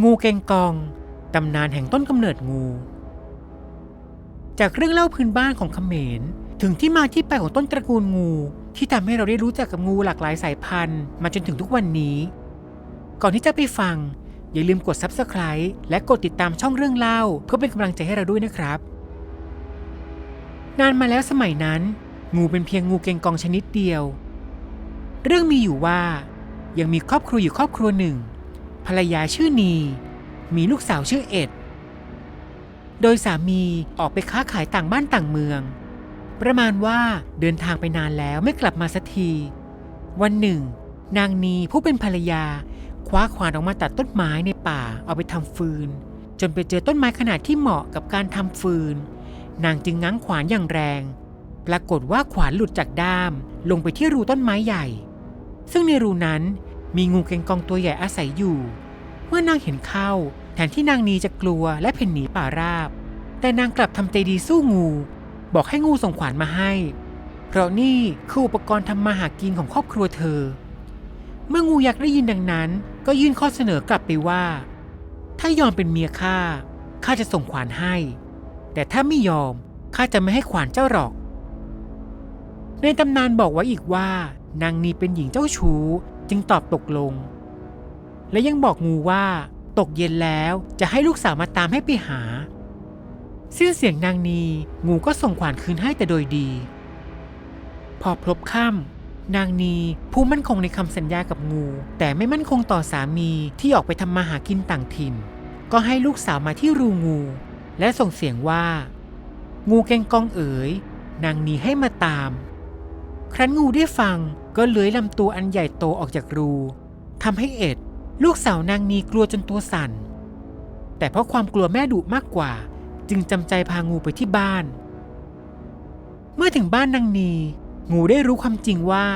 งูเกงกอง ตำนานแห่งต้นกำเนิดงู จากเรื่องเล่าพื้นบ้านของเขมร ถึงที่มาที่ไปของต้นตระกูลงู ที่ทำให้เราได้รู้จักกับงูหลากหลายสายพันธุ์ มาจนถึงทุกวันนี้ ก่อนที่จะไปฟัง อย่าลืมกด Subscribe และกดติดตามช่องเรื่องเล่า เพื่อเป็นกำลังใจให้เราด้วยนะครับ นานมาแล้วสมัยนั้น งูเป็นเพียงงูเกงกองชนิดเดียว เรื่องมีอยู่ว่ายังมีครอบครัวอยู่ครอบครัวหนึ่ง ภรรยาชื่อนี มีลูกสาวชื่อเอ็ด โดยสามีออกไปค้าขายต่างบ้านต่างเมือง ประมาณว่าเดินทางไปนานแล้วไม่กลับมาสักที วันหนึ่ง นางนีผู้เป็นภรรยา คว้าขวานออกมาตัดต้นไม้ในป่าเอาไปทำฟืน จนไปเจอต้นไม้ขนาดที่เหมาะกับการทำฟืน นางจึงง้างขวานอย่างแรง ปรากฏว่าขวานหลุดจากด้ามลงไปที่รูต้นไม้ใหญ่ ซึ่งในรูนั้น มีงูเกงกองตัวใหญ่อาศัยอยู่ เมื่อนางเห็นเข้า แทนที่นางนีจะกลัวและเพ่นหนีป่าราบ แต่นางกลับทำใจดีสู้งู บอกให้งูส่งขวานมาให้ เพราะนี่คืออุปกรณ์ทำมาหากินของครอบครัวเธอ เมื่องูยักษ์ได้ยินดังนั้น ก็ยื่นข้อเสนอกลับไปว่า ถ้ายอมเป็นเมียข้าข้าจะส่งขวานให้ แต่ถ้าไม่ยอมข้าจะไม่ให้ขวานเจ้าหรอกในตำนานบอกไว้อีกว่า นางนีเป็นหญิงเจ้าชู้ จึงตอบตกลง และยังบอกงูว่า ตกเย็นแล้วจะให้ลูกสาวมาตามให้ไปหา สิ้นเสียงนางนีงูก็ส่งขวานคืนให้แต่โดยดี พอพลบค่ำนางนีผู้มั่นคงในคำสัญญากับงู แต่ไม่มั่นคงต่อสามีที่ออกไปทำมาหากินต่างถิ่น ก็ให้ลูกสาวมาที่รูงู และส่งเสียงว่า งูแกงกองเอ๋ยนางนีให้มาตาม ครั้นงูได้ฟัง ก็เลื้อยลำตัวอันใหญ่โตออกจากรูทำให้เอ็ด ลูกสาวนางนีกลัวจนตัวสั่น แต่เพราะความกลัวแม่ดุมากกว่า จึงจำใจพางูไปที่บ้าน เมื่อถึงบ้านนางนีงูได้รู้ความจริงว่า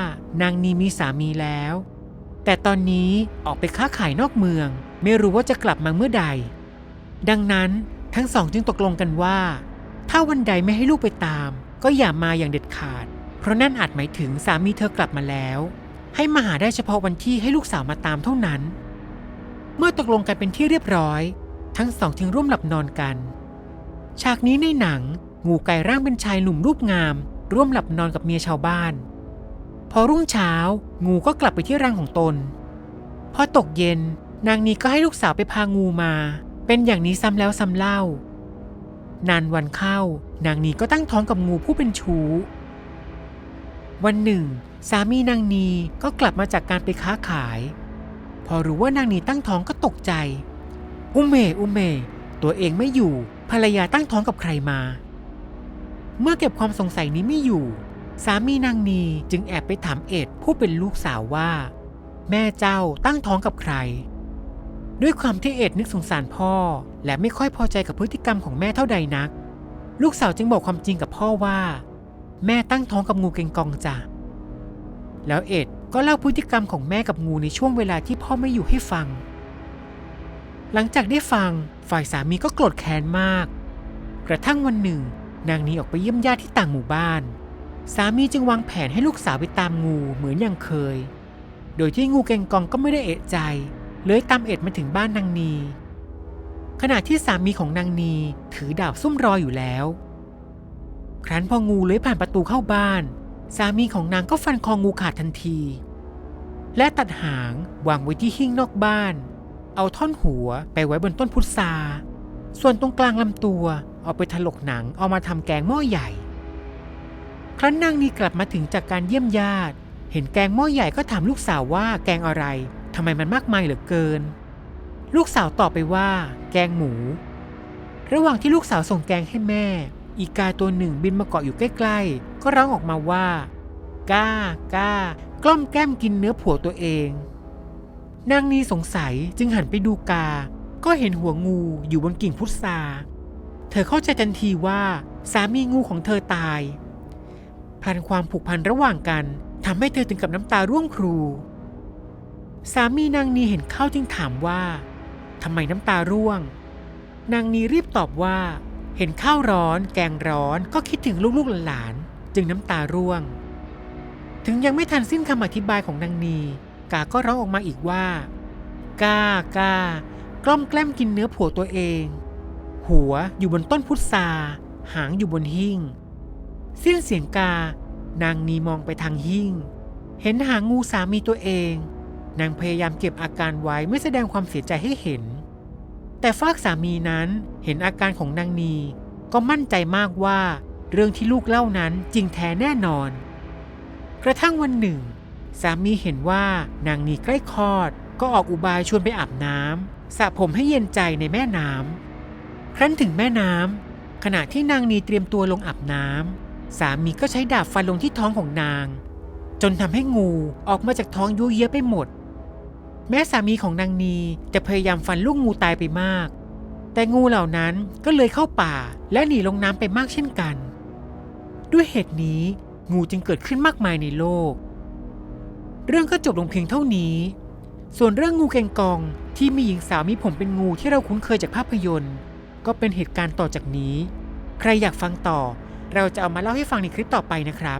นางนีมีสามีแล้ว แต่ตอนนี้ออกไปค้าขายนอกเมือง ไม่รู้ว่าจะกลับมาเมื่อใด ดังนั้นทั้งสองจึงตกลงกันว่า ถ้าวันใดไม่ให้ลูกไปตาม ก็อย่ามาอย่างเด็ดขาด ราะนั่นอาจหมายถึงสามีเธอกลับมาแล้ว ให้มาหาได้เฉพาะวันที่ให้ลูกสาวมาตามเท่านั้น เมื่อตกลงกันเป็นที่เรียบร้อย ทั้งสองจึงร่วมหลับนอนกัน ฉากนี้ในหนังงูไก่ร่างเป็นชายหนุ่มรูปงาม ร่วมหลับนอนกับเมียชาวบ้าน พอรุ่งเช้า งูก็กลับไปที่รังของตน พอตกเย็น นางนีก็ให้ลูกสาวไปพางูมา เป็นอย่างนี้ซ้ำแล้วซ้ำเล่า นานวันเข้า นางนีก็ตั้งท้องกับงูผู้เป็นชู้ วันหนึ่ง สามีนางนีก็กลับมาจากการไปค้าขาย พอรู้ว่านางนีตั้งท้องก็ตกใจ อุเมอุเม ตัวเองไม่อยู่ภรรยาตั้งท้องกับใครมา เมื่อเก็บความสงสัยนี้ไม่อยู่ สามีนางนีจึงแอบไปถามเอ็ดผู้เป็นลูกสาวว่า แม่เจ้าตั้งท้องกับใคร ด้วยความที่เอ็ดนึกสงสารพ่อ และไม่ค่อยพอใจกับพฤติกรรมของแม่เท่าใดนัก ลูกสาวจึงบอกความจริงกับพ่อว่า แม่ตั้งท้องกับงูเกงกองจ้ะแล้วเอ็ดก็เล่าพฤติกรรมของแม่กับงูในช่วงเวลาที่พ่อไม่อยู่ให้ฟัง หลังจากได้ฟังฝ่ายสามีก็โกรธแค้นมาก กระทั่งวันหนึ่ง นางนีออกไปเยี่ยมญาติที่ต่างหมู่บ้าน สามีจึงวางแผนให้ลูกสาวไปตามงูเหมือนอย่างเคย โดยที่งูเกงกองก็ไม่ได้เอะใจเลยตามเอ็ดมาถึงบ้านนางนีขณะที่สามีของนางนีถือดาบซุ่มรออยู่แล้ว ครั้นพองูเลื้อยผ่านประตูเข้าบ้าน สามีของนางก็ฟันคองูขาดทันที และตัดหางวางไว้ที่หิ้งนอกบ้าน เอาท่อนหัวไปไว้บนต้นพุทราส่วนตรงกลางลำตัวเอาไปถลกหนังเอามาทำแกงหม้อใหญ่ ครั้นนางนีกลับมาถึงจากการเยี่ยมญาติ เห็นแกงหม้อใหญ่ก็ถามลูกสาวว่าแกงอะไรทำไมมันมากมายเหลือเกิน ลูกสาวตอบไปว่า แกงหมู ระหว่างที่ลูกสาวส่งแกงให้แม่ อีกาตัวหนึ่งบินมาเกาะอยู่ใกล้ๆ ก็ร้องออกมาว่า ก้า ก้า กล้อมแก้มกินเนื้อผัวตัวเอง นางนีสงสัยจึงหันไปดูกา ก็เห็นหัวงูอยู่บนกิ่งพุทราเธอเข้าใจทันทีว่าสามีงูของเธอตายพลันความผูกพันระหว่างกันทำให้เธอถึงกับน้ำตาร่วงครู สามีนางนีเห็นเข้าจึงถามว่าทำไมน้ำตาร่วง นางนีรีบตอบว่า เห็นข้าวร้อน แกงร้อนก็คิดถึงลูกๆหลานๆจึงน้ำตาร่วง ถึงยังไม่ทันสิ้นคำอธิบายของนางนีกาก็ร้องออกมาอีกว่าก้าก้ากกล้อมแกล้มกินเนื้อผัวตัวเอง หัวอยู่บนต้นพุทราหางอยู่บนหิ้งสิ้นเสียงกา นางนีมองไปทางหิ้งเห็นหางงูสามีตัวเอง นางพยายามเก็บอาการไว้ไม่แสดงความเสียใจให้เห็น แต่ฝากสามีนั้นเห็นอาการของนางนีก็มั่นใจมากว่าเรื่องที่ลูกเล่านั้นจริงแท้แน่นอน กระทั่งวันหนึ่ง สามีเห็นว่านางนีใกล้คลอด ก็ออกอุบายชวนไปอาบน้ำสระผมให้เย็นใจในแม่น้ำครั้นถึงแม่น้ำขณะที่นางนีเตรียมตัวลงอาบน้ำสามีก็ใช้ดาบฟันลงที่ท้องของนาง จนทำให้งูออกมาจากท้องยั่วเยี้ไปหมด แม้สามีของนางนีจะพยายามฟันลูกงูตายไปมาก แต่งูเหล่านั้นก็เลยเข้าป่าและหนีลงน้ำไปมากเช่นกัน ด้วยเหตุนี้งูจึงเกิดขึ้นมากมายในโลก เรื่องก็จบลงเพียงเท่านี้ ส่วนเรื่องงูแกงกองที่มีหญิงสาวมีผมเป็นงูที่เราคุ้นเคยจากภาพยนตร์ ก็เป็นเหตุการณ์ต่อจากนี้ ใครอยากฟังต่อ เราจะเอามาเล่าให้ฟังในคลิปต่อไปนะครับ